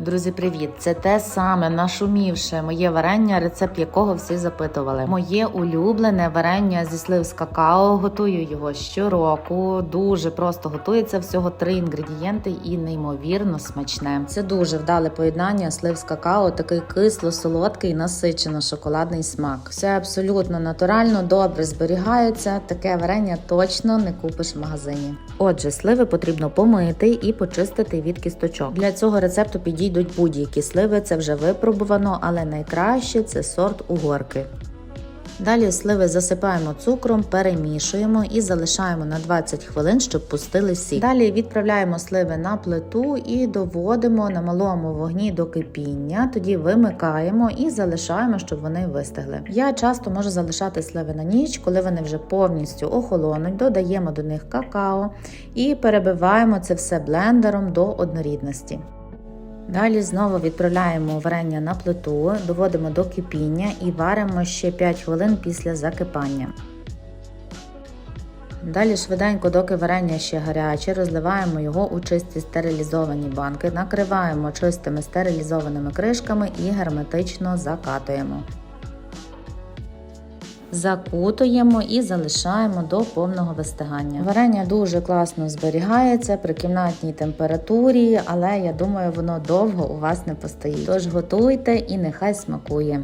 Друзі, привіт! Це те саме нашумівше моє варення, рецепт якого всі запитували. Моє улюблене варення зі слив з какао. Готую його щороку. Дуже просто готується всього три інгредієнти і неймовірно смачне. Це дуже вдале поєднання слив з какао, такий кисло-солодкий, насичено-шоколадний смак. Все абсолютно натурально, добре зберігається. Таке варення точно не купиш в магазині. Отже, сливи потрібно помити і почистити від кісточок. Для цього рецепту підійдуть будь-які сливи, це вже випробувано, але найкраще це сорт угорки. Далі сливи засипаємо цукром, перемішуємо і залишаємо на 20 хвилин, щоб пустили сік. Далі відправляємо сливи на плиту і доводимо на малому вогні до кипіння. Тоді вимикаємо і залишаємо, щоб вони вистигли. Я часто можу залишати сливи на ніч, коли вони вже повністю охолонуть. Додаємо до них какао і перебиваємо це все блендером до однорідності. Далі знову відправляємо варення на плиту, доводимо до кипіння і варимо ще 5 хвилин після закипання. Далі швиденько, доки варення ще гаряче, розливаємо його у чисті стерилізовані банки, накриваємо чистими стерилізованими кришками і герметично закатуємо. Закутуємо і залишаємо до повного вистигання. Варення дуже класно зберігається при кімнатній температурі, але я думаю, воно довго у вас не постоїть. Тож готуйте і нехай смакує.